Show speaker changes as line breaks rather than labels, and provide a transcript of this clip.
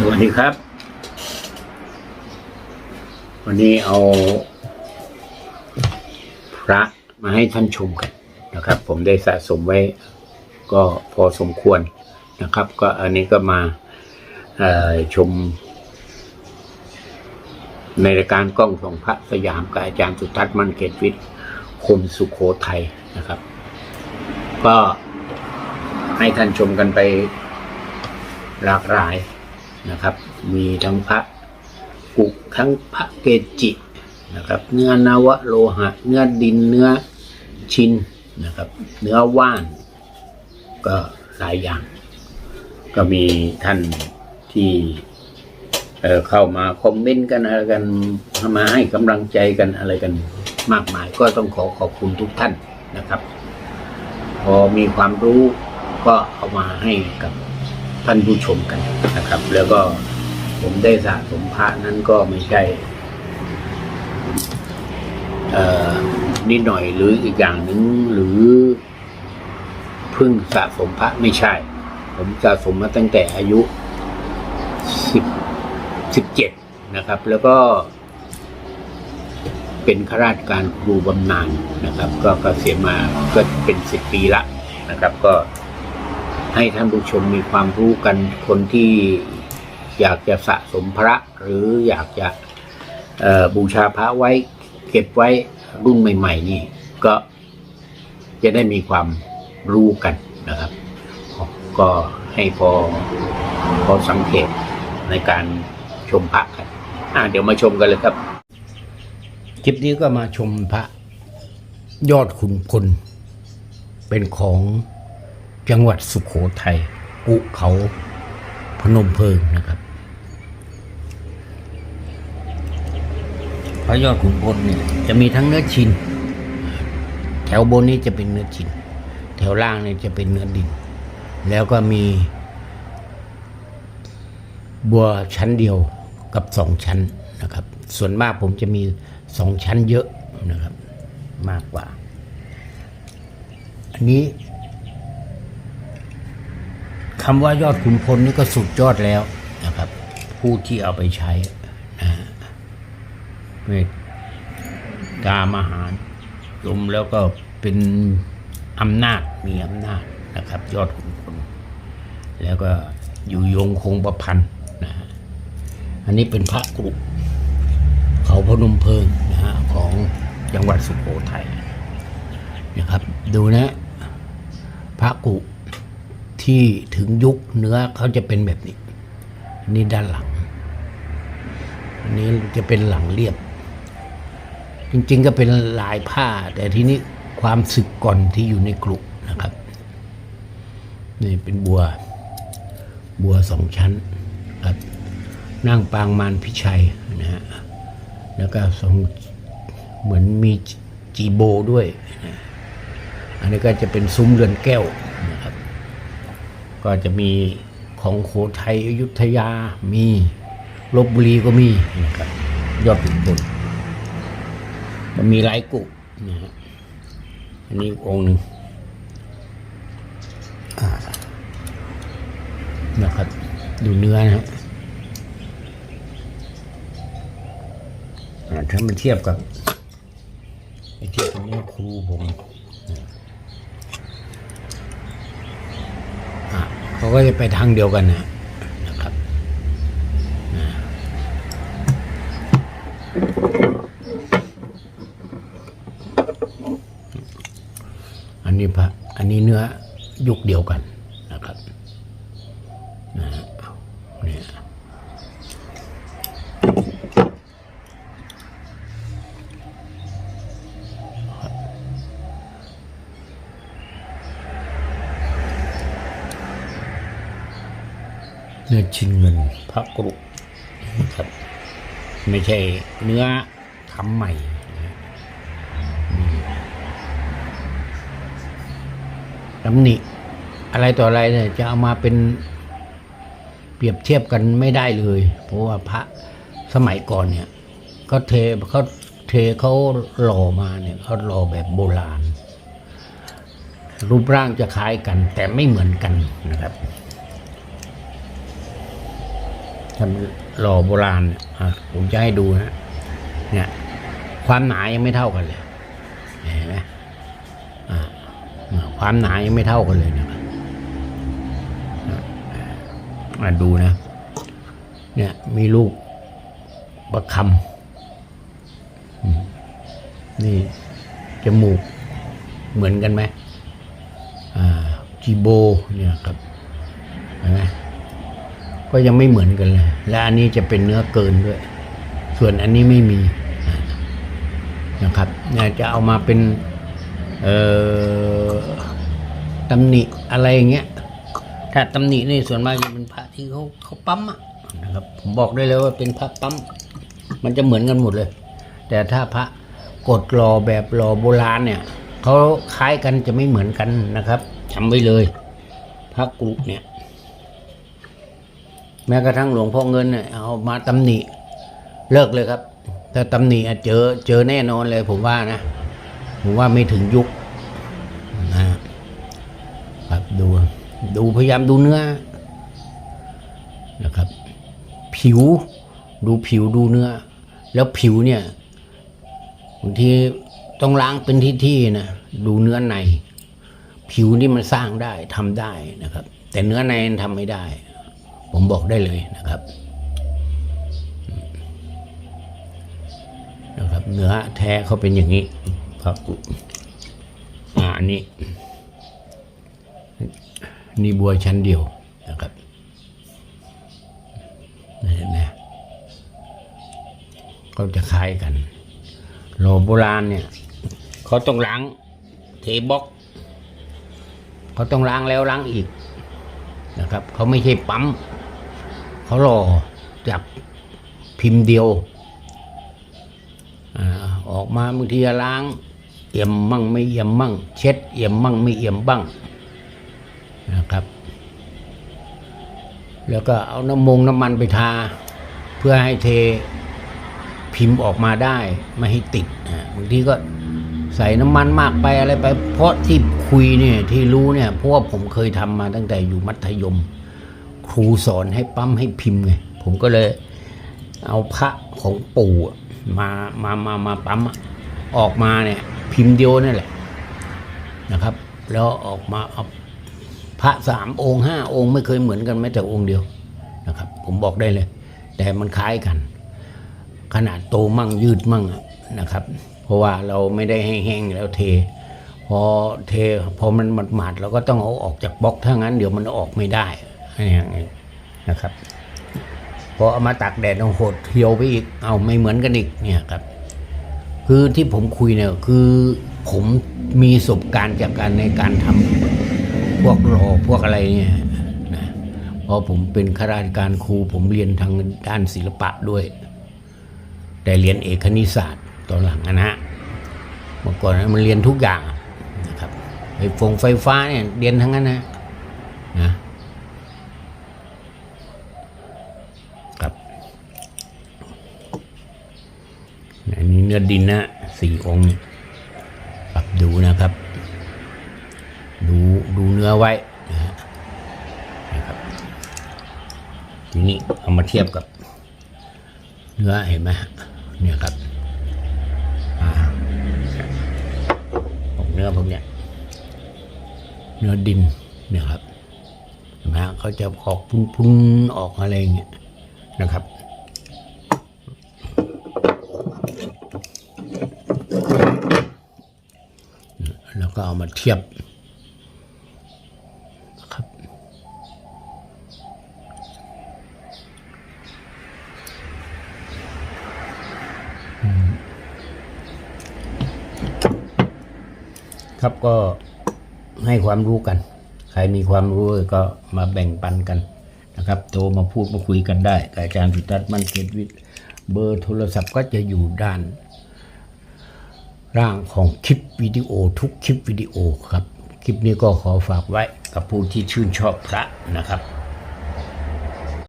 สวัสดีครับ วันนี้เอา พระมาให้ท่านชมกันนะครับ ผมได้สะสมไว้ ก็พอสมควรนะครับ ก็อันนี้ก็มาชม ในรายการกล้องส่องพระสยามกับอาจารย์สุทัศน์มันเกตวิทย์คนสุโขทัยนะครับ ก็ให้ท่านชมกันไปหลากหลาย นะครับ มีทั้งพระกุทั้งพระเกจินะครับ เนื้อนาวโลหะ เนื้อดินเนื้อชินนะครับ เนื้อว่าน ก็หลายอย่าง ก็มีท่านที่เเข้ามาคอมเมนต์กันอะไรกันมาให้กำลังใจกันอะไรกันมากมาย ก็ต้องขอขอบคุณทุกท่านนะครับ พอมีความรู้ก็เอามาให้กับ ท่านผู้ชมกันนะครับ แล้วก็ผมได้สะสมพระนั้นก็ไม่ใช่นิดหน่อยหรืออีกอย่างหนึ่งหรือเพิ่งสะสมพระไม่ใช่ ผมสะสมมาตั้งแต่อายุสิบสิบเจ็ดนะครับ แล้วก็เป็นข้าราชการครูบำนาญนะครับ ก็เกษียณมาก็เป็นสิบปีละนะครับ ก็ ให้ท่านผู้ชมมีความรู้กันคนที่อยากจะสะสมพระหรืออยากจะบูชาพระไว้เก็บไว้รุ่นใหม่ ๆ นี่ ก็จะได้มีความรู้กันนะครับ ก็ให้พอพอสังเกตในการชมพระกันอ่าเดี๋ยวมาชมกันเลยครับ คลิปนี้ก็มาชมพระยอดขุนพลเป็นของ จังหวัดสุขโขทัยกุเขาพนมเพิงนะครับ พระยอดขุนพลเนี่ยจะมีทั้งเนื้อชิน แถวบนนี้จะเป็นเนื้อชิน แถวล่างเนี่ยจะเป็นเนื้อดิน แล้วก็มี บัวชั้นเดียวกับสองชั้นนะครับ ส่วนมากผมจะมีสองชั้นเยอะนะครับ มากกว่า อันนี้ คำว่ายอดขุนพลนี่ก็สุดยอดแล้วนะครับ ผู้ที่เอาไปใช้นะฮะเมตตามหารลมแล้วก็เป็นอำนาจมีอำนาจนะครับ ยอดขุนพลแล้วก็อยู่ยงคงประพันธ์นะฮะอันนี้เป็นพระกรุเขาพนมเพิงนะฮะของจังหวัดสุโขทัยนะครับ ดูนะ พระกุ ที่ถึงยุคเนื้อเขาจะเป็นแบบนี้ นี่ด้านหลัง อันนี้จะเป็นหลังเรียบ จริงๆก็เป็นลายผ้า แต่ทีนี้ความสึกก่อนที่อยู่ในกรุนะครับ นี่เป็นบัว บัวสองชั้นครับนั่งปางมารพิชัยนะฮะแล้วก็ทรงเหมือนมีจีโบด้วยนะอันนี้ก็จะเป็นซุ้มเรือนแก้วนะครับ ก็จะมีของโขทัยอยุธยามีลบบุรีก็มีนะครับยอดขุนพลมันมีหลายกุนะฮะอันนี้องค์หนึ่งนะครับดูเนื้อนะฮะถ้ามันเทียบกับไปเทียบกับเนื้อครูผมอะ เขาก็จะไปทางเดียวกันนะนะครับอันนี้พระอันนี้เนื้อยุคเดียวกันนะครับนะฮะเนี่ย เนื้อชิ้นเงินพระกรุนะครับ ไม่ใช่เนื้อทำใหม่นะอืมตำหนิอะไรต่ออะไรเนี่ยจะเอามาเป็นเปรียบเทียบกันไม่ได้เลย เพราะว่าพระสมัยก่อนเนี่ยเขาเทเขาเทเขาหล่อมาเนี่ยเขาหล่อแบบโบราณ รูปร่างจะคล้ายกันแต่ไม่เหมือนกันนะครับ ทำหล่อโบราณเนี่ยอะผมจะให้ดูนะเนี่ยความหนายังไม่เท่ากันเลยเห็นไหมอ่าความหนายังไม่เท่ากันเลยนะมาดูนะ เนี่ยมีลูกประคำนี่จมูกเหมือนกันไหมอ่าจีโบเนี่ยครับ ก็ยังไม่เหมือนกันเลย และอันนี้จะเป็นเนื้อเกินด้วย ส่วนอันนี้ไม่มีนะครับเนี่ยจะเอามาเป็นตำหนิอะไรอย่างเงี้ย ถ้าตำหนินี่ส่วนมากจะเป็นพระที่เขาเขาปั๊มอะนะครับ ผมบอกได้เลยว่าเป็นพระปั๊ม มันจะเหมือนกันหมดเลย แต่ถ้าพระกดรอแบบรอโบราณเนี่ยเขาคล้ายกันจะไม่เหมือนกันนะครับจำไว้เลย พระกรุเนี่ย แม้กระทั่งหลวงพ่อเงินเนี่ยเอามาตำหนิเลิกเลยครับ ถ้าตำหนิเจอเจอแน่นอนเลยผมว่านะผมว่าไม่ถึงยุคนะครับดูดูพยายามดูเนื้อนะครับ ผิวดูผิวดูเนื้อ แล้วผิวเนี่ยบางทีต้องล้างเป็นที่ๆนะดูเนื้อใน ผิวนี่มันสร้างได้ทำได้นะครับ แต่เนื้อในมันทำไม่ได้ ผมบอกได้เลยนะครับนะครับ เนื้อแท้เขาเป็นอย่างนี้ครับอ่าอันนี้นี่บัวชั้นเดียวนะครับเห็นไหมก็จะคล้ายกันโลโบราณเนี่ยเขาต้องล้างเทบ็อกเขาต้องล้างแล้วล้างอีกนะครับ เขาไม่ใช่ปั๊ม เขารอจากพิมพ์เดียวอออกมาบางทีล้างเอี่ยมมั่งไม่เอี่ยมมั่ง เช็ดเอี่ยมมั่งไม่เอี่ยมบ้างนะครับ แล้วก็เอาน้ำมงน้ำมันไปทา เพื่อให้เทพิมพ์ออกมาได้ไม่ให้ติดนะบางทีก็ใส่น้ำมันมากไปอะไรไป เพราะที่คุยเนี่ยที่รู้เนี่ยเพราะว่าผมเคยทำมาตั้งแต่อยู่มัธยม ครูสอนให้ปั๊มให้พิมพ์ไงผมก็เลยเอาพระของปู่มามามามาปั๊มออกมาเนี่ย พิมพ์เดียวนั่นแหละนะครับ แล้วออกมาเอาพระสามองค์ห้าองค์ไม่เคยเหมือนกันแม้แต่องค์เดียวนะครับ ผมบอกได้เลย แต่มันคล้ายกัน ขนาดโตมั่งยืดมั่งนะครับ เพราะว่าเราไม่ได้แห้งๆแล้วเท พอเทพอมันหมาดๆเราก็ต้องเอาออกจากบล็อกถ้างั้นเดี๋ยวมันออกไม่ได้ อย่างนี้นะครับพอเอามาตากแดดต้องโหดเที่ยวไปอีกเอาไม่เหมือนกันอีกเนี่ยครับ คือที่ผมคุยเนี่ยคือผมมีประสบการณ์จากการในการทำพวกรอพวกอะไรเนี่ยนะพราะผมเป็นข้าราชการครูผมเรียนทางด้านศิลปะด้วย แต่เรียนเอกคณิตศาสตร์ตอนหลังนะฮะเมื่อก่อนมันเรียนทุกอย่างนะครับไอ้ฟงไฟฟ้าเนี่ยเรียนทั้งนั้นนะนะครับอันนี้ เนื้อดินนะสี่องค์ปรับดูนะครับ ดูดูเนื้อไว้นะครับทีนี้เอามาเทียบกับ เนื้อเห็นไหมเนี่ยครับขอ่าพวกเนื้อพวกเนี้ยเนื้อดินเนี่ยครับเห็นไหมเขาจะออกพุ้นๆออกอะไรอย่างเงี้ยนะครับ แล้วก็เอา มาเทียบครับ ครับก็ให้ความรู้กัน ใครมีความรู้ก็มาแบ่งปันกันนะครับ โทรมาพูดมาคุยกันได้กับอาจารย์สุทัศน์มันเกตวิทย์เบอร์โทรศัพท์ก็จะอยู่ด้าน ร่างของคลิปวิดีโอทุกคลิปวิดีโอครับ คลิปนี้ก็ขอฝากไว้กับผู้ที่ชื่นชอบพระนะครับ